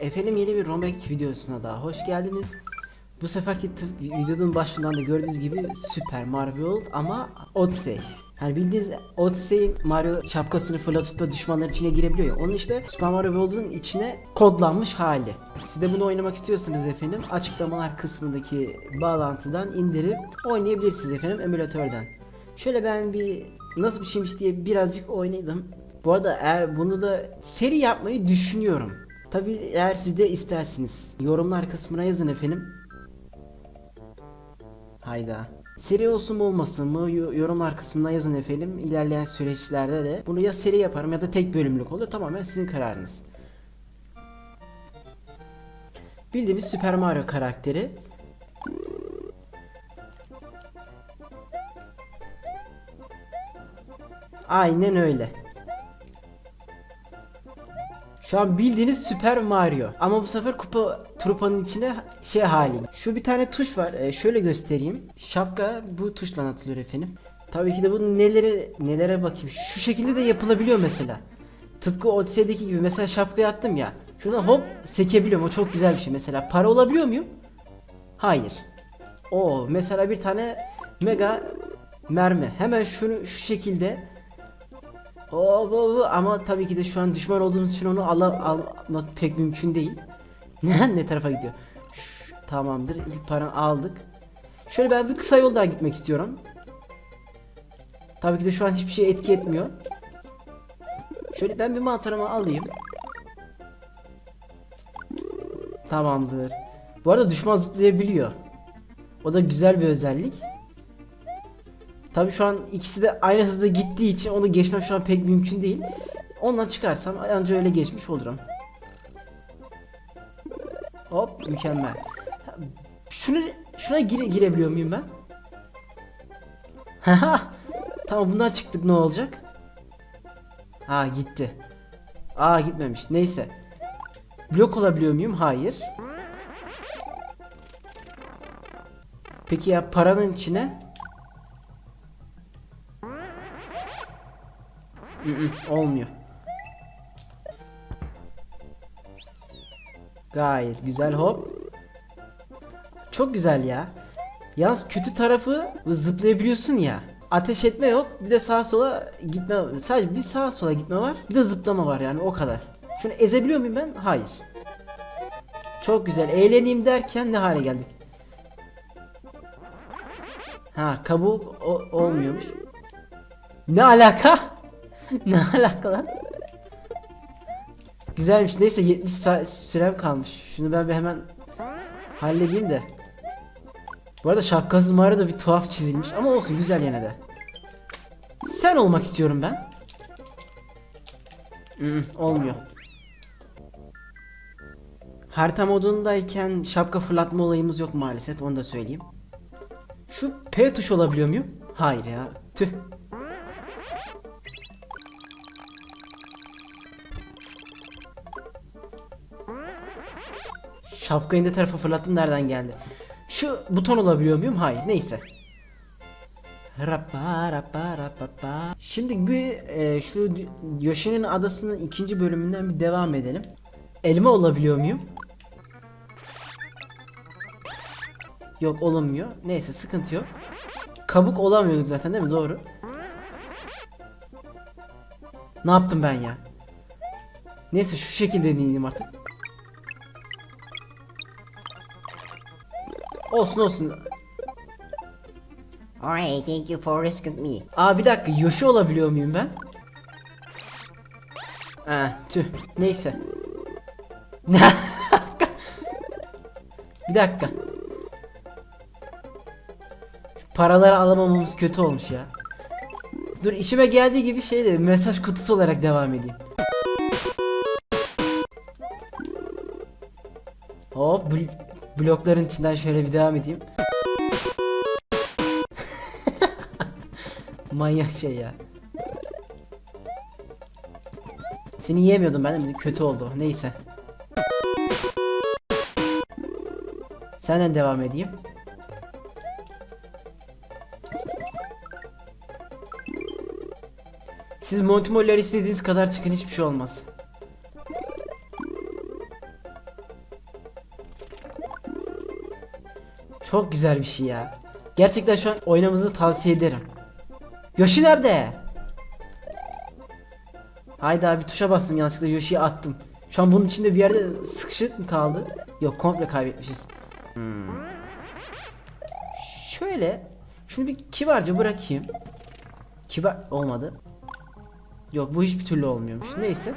Efendim yeni bir Romek videosuna daha hoş geldiniz. Bu seferki videonun başından da gördüğünüz gibi Super Mario World ama Odyssey. Yani bildiğiniz Odyssey'in Mario şapkasını fırlatıp da düşmanların içine girebiliyor ya. Onun işte Super Mario World'un içine kodlanmış hali. Siz de bunu oynamak istiyorsanız efendim açıklamalar kısmındaki bağlantıdan indirip oynayabilirsiniz efendim emülatörden. Şöyle ben bir nasıl bir şeymiş diye birazcık oynadım. Bu arada eğer bunu da seri yapmayı düşünüyorum. Tabi eğer siz de istersiniz. Yorumlar kısmına yazın efendim. Hayda. Seri olsun mu olmasın mı Yo- yorumlar kısmına yazın efendim. İlerleyen süreçlerde de bunu ya seri yaparım ya da tek bölümlük olur. Tamamen sizin kararınız. Bildiğimiz Super Mario karakteri. Aynen öyle. Şu an bildiğiniz Super Mario. Ama bu sefer kupa trupanın içinde şey hali. Şu bir tane tuş var. Ee, şöyle göstereyim. Şapka bu tuşla atılıyor efendim. Tabii ki de bu nelere nelere bakayım. Şu şekilde de yapılabiliyor mesela. Tıpkı Odyssey'deki gibi mesela şapkayı attım ya. Şuradan hop sekebiliyorum. O çok güzel bir şey mesela. Para olabiliyor muyum? Hayır. O mesela bir tane mega mermi. Hemen şunu şu şekilde Bu, bu. ama tabii ki de şu an düşman olduğumuz için onu ala, almak pek mümkün değil. Ne ne tarafa gidiyor? Şş, tamamdır. İlk paranı aldık. Şöyle ben bir kısa yoldan gitmek istiyorum. Tabii ki de şu an hiçbir şey etki etmiyor. Şöyle ben bir mantarımı alayım. Tamamdır. Bu arada düşman zıplayabiliyor. O da güzel bir özellik. Tabii şu an ikisi de aynı hızda gittiği için onu geçmem şu an pek mümkün değil. Ondan çıkarsam anca öyle geçmiş olurum. Hop mükemmel. Şunu şuna gire, girebiliyor muyum ben? Haha. tamam bundan çıktık ne olacak? Ha gitti. Aa gitmemiş. Neyse. Blok olabiliyor muyum? Hayır. Peki ya paranın içine? Olmuyor. Gayet güzel hop. Çok güzel ya. Yalnız kötü tarafı zıplayabiliyorsun ya. Ateş etme yok. Bir de sağa sola gitme. Sadece bir sağa sola gitme var. Bir de zıplama var yani o kadar. Şunu ezebiliyor muyum ben? Hayır. Çok güzel. Eğleneyim derken ne hale geldik? Ha kabuk olmuyormuş. Ne alaka? ne alaka lan? Güzelmiş. Neyse 70 saat sürem kalmış. Şunu ben bir hemen halledeyim de. Bu arada şapkasız Mario da bir tuhaf çizilmiş ama olsun güzel yine de. Sen olmak istiyorum ben. Mm, olmuyor. Harita modundayken şapka fırlatma olayımız yok maalesef onu da söyleyeyim. Şu P tuş olabiliyor muyum? Hayır ya. Tüh. Şapkayı ne tarafa fırlattım nereden geldi? Şu buton olabiliyor muyum? Hayır. Neyse. Şimdi bir e, şu Yoshi'nin adasının ikinci bölümünden bir devam edelim. Elma olabiliyor muyum? Yok olunmuyor. Neyse sıkıntı yok. Kabuk olamıyorduk zaten değil mi? Doğru. Ne yaptım ben ya? Neyse şu şekilde deneyeyim artık. Olsun olsun. Alright, thank you for rescuing me. Aa bir dakika Yoshi olabiliyor muyum ben? Ha tüh neyse. bir dakika. Paraları alamamamız kötü olmuş ya. Dur işime geldiği gibi şey de mesaj kutusu olarak devam edeyim. Hop blokların içinden şöyle bir devam edeyim. Manyak şey ya. Seni yiyemiyordum ben de kötü oldu. Neyse. Senden devam edeyim. Siz Monty Moller istediğiniz kadar çıkın hiçbir şey olmaz. Çok güzel bir şey ya. Gerçekten şu an oynamamızı tavsiye ederim. Yoshi nerede? Haydi abi tuşa bastım yanlışlıkla Yoshi'yi attım. Şu an bunun içinde bir yerde sıkışık mı kaldı? Yok komple kaybetmişiz. Hmm. Şöyle şunu bir kibarca bırakayım. Kibar olmadı. Yok bu hiçbir türlü olmuyormuş. Neyse.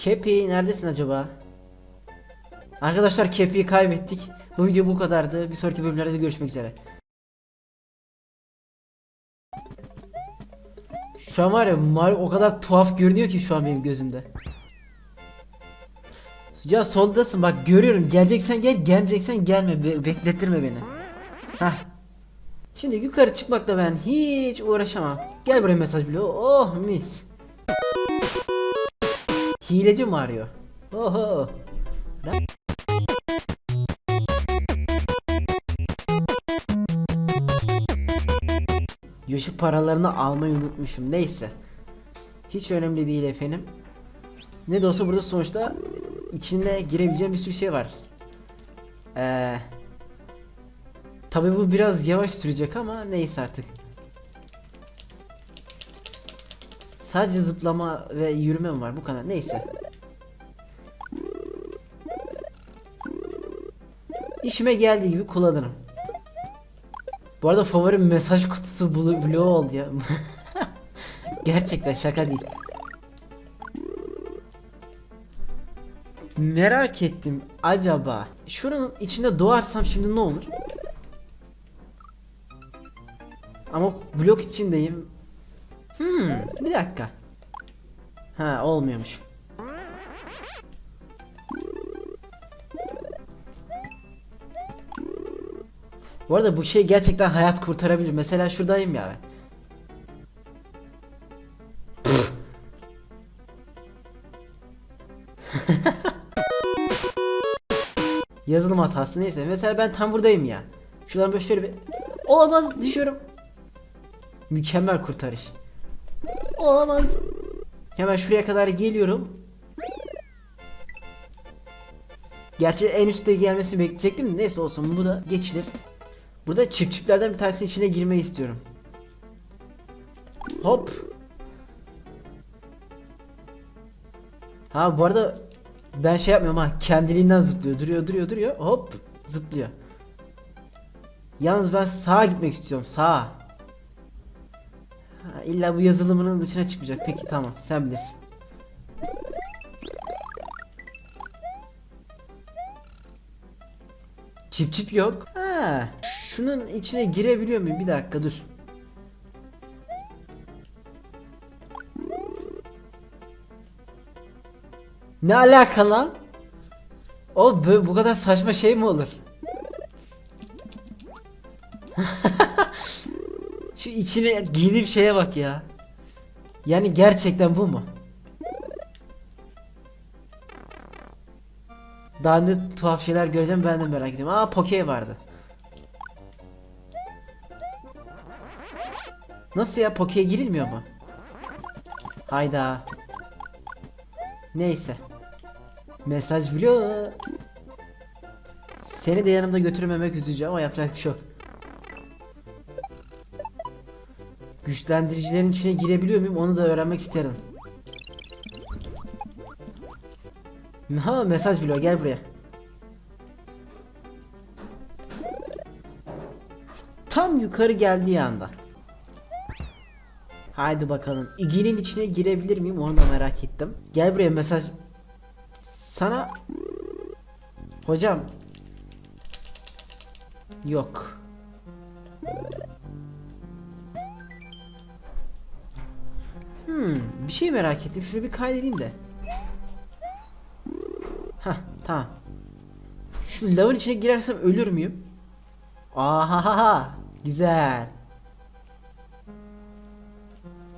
Kepi neredesin acaba? Arkadaşlar Kepi'yi kaybettik. Bu video bu kadardı. Bir sonraki bölümlerde görüşmek üzere. Şu an var ya Mario o kadar tuhaf görünüyor ki şu an benim gözümde. Ya soldasın bak görüyorum. Geleceksen gel, gelmeyeceksen gelme. Be- beklettirme beni. Hah. Şimdi yukarı çıkmakla ben hiç uğraşamam. Gel buraya mesaj bile. Oh mis. Hileci Mario. Oho. Lan- Yoshi paralarını almayı unutmuşum. Neyse. Hiç önemli değil efendim. Ne de olsa burada sonuçta içine girebileceğim bir sürü şey var. Ee, tabii bu biraz yavaş sürecek ama neyse artık. Sadece zıplama ve yürüme mi var bu kadar neyse. İşime geldiği gibi kullanırım. Bu arada favorim mesaj kutusu blo- bloğu oldu ya. Gerçekten şaka değil. Merak ettim acaba şuranın içinde doğarsam şimdi ne olur? Ama blok içindeyim. Hmm, bir dakika. Ha olmuyormuş. Bu arada bu şey gerçekten hayat kurtarabilir. Mesela şuradayım ya. ben. Yazılım hatası neyse. Mesela ben tam buradayım ya. Şuradan böyle şöyle bir... Olamaz düşüyorum. Mükemmel kurtarış. Olamaz. Hemen şuraya kadar geliyorum. Gerçi en üstte gelmesini bekleyecektim. Neyse olsun bu da geçilir. Burada çip çiplerden bir tanesinin içine girmeyi istiyorum. Hop. Ha bu arada ben şey yapmıyorum ha kendiliğinden zıplıyor duruyor duruyor duruyor hop zıplıyor. Yalnız ben sağa gitmek istiyorum sağa. Ha, illa bu yazılımının dışına çıkmayacak peki tamam sen bilirsin. Çip çip yok. Ha, şunun içine girebiliyor muyum? Bir dakika dur. Ne alaka lan? O bu, kadar saçma şey mi olur? Şu içine girdiğim şeye bak ya. Yani gerçekten bu mu? Daha ne tuhaf şeyler göreceğim ben de merak ediyorum. Aa Poke vardı. Nasıl ya Poke'ye girilmiyor mu? Hayda. Neyse. Mesaj biliyor. Seni de yanımda götürmemek üzücü ama yapacak bir şey yok. Güçlendiricilerin içine girebiliyor muyum onu da öğrenmek isterim. Ha mesaj biliyor gel buraya. Tam yukarı geldiği anda. Haydi bakalım. İginin içine girebilir miyim onu da merak ettim. Gel buraya mesaj. Sana Hocam Yok. Hmm, bir şey merak ettim. Şunu bir kaydedeyim de. Hah, tamam. Şu lavın içine girersem ölür müyüm? Ahaha, güzel.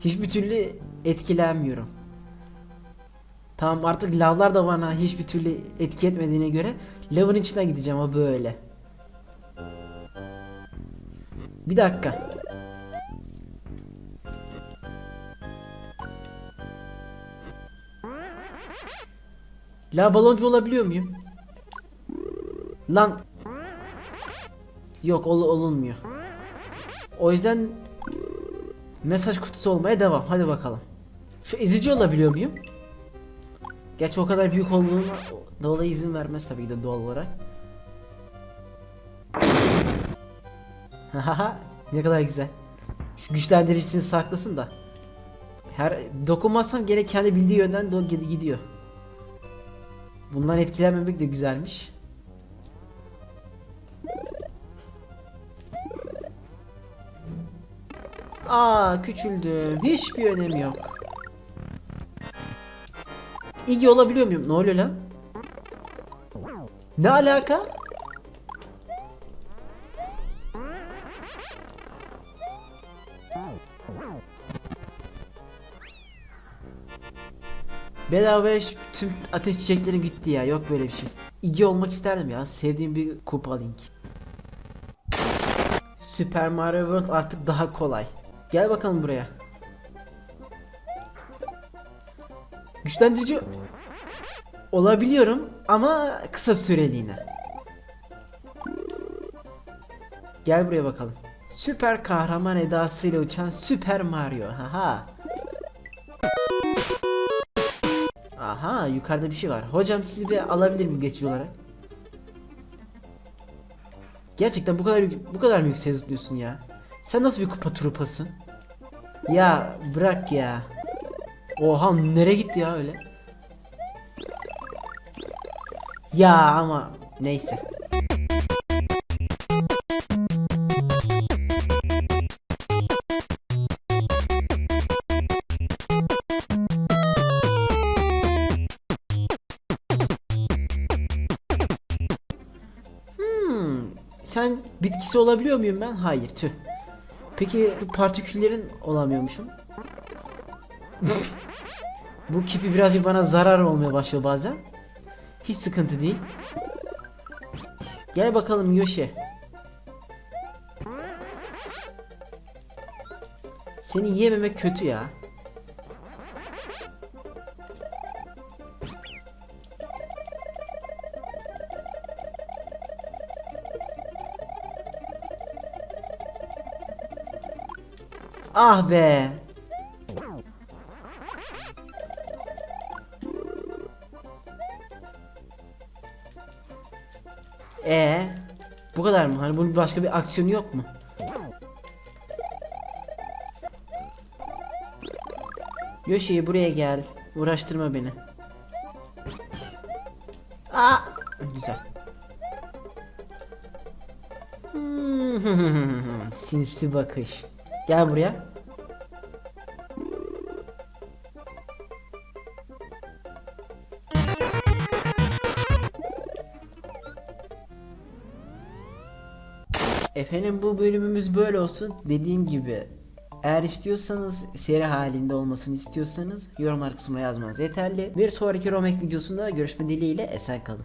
Hiçbir türlü etkilenmiyorum. Tamam artık lavlar da bana hiçbir türlü etki etmediğine göre lavın içine gideceğim o böyle. Bir dakika. La baloncu olabiliyor muyum? Lan. Yok ol olunmuyor. O yüzden mesaj kutusu olmaya devam. Hadi bakalım. Şu ezici olabiliyor muyum? Gerçi o kadar büyük olduğuna dolayı izin vermez tabii ki de doğal olarak. Ne kadar güzel. Şu güçlendiricisini saklasın da. Her dokunmazsam gene kendi bildiği yönden gidiyor. Bundan etkilenmemek de güzelmiş. Aa küçüldüm. Hiçbir önemi yok. İyi olabiliyor muyum? Ne oluyor lan? Ne alaka? Bedavaya tüm ateş çiçeklerim gitti ya. Yok böyle bir şey. İgi olmak isterdim ya. Sevdiğim bir kupa link. Super Mario World artık daha kolay. Gel bakalım buraya. Güçlendirici olabiliyorum ama kısa süreliğine. Gel buraya bakalım. Süper kahraman edasıyla uçan Süper Mario. Haha. Aha yukarıda bir şey var. Hocam siz bir alabilir miyim geçici olarak? Gerçekten bu kadar bu kadar mı yüksek zıplıyorsun ya? Sen nasıl bir kupa trupasın? Ya bırak ya. Oha nereye gitti ya öyle? Ya ama neyse. Bitkisi olabiliyor muyum ben? Hayır tüh. Peki bu partiküllerin olamıyormuşum. bu kipi birazcık bana zarar olmaya başlıyor bazen. Hiç sıkıntı değil. Gel bakalım Yoshi. Seni yiyememek kötü ya. Ah be. E bu kadar mı? Hani bunun başka bir aksiyonu yok mu? Yoshi buraya gel. Uğraştırma beni. Aa, güzel. Hmm, Sinsi bakış. Gel buraya. Efendim bu bölümümüz böyle olsun. Dediğim gibi eğer istiyorsanız seri halinde olmasını istiyorsanız yorumlar kısmına yazmanız yeterli. Bir sonraki Romek videosunda görüşme dileğiyle esen kalın.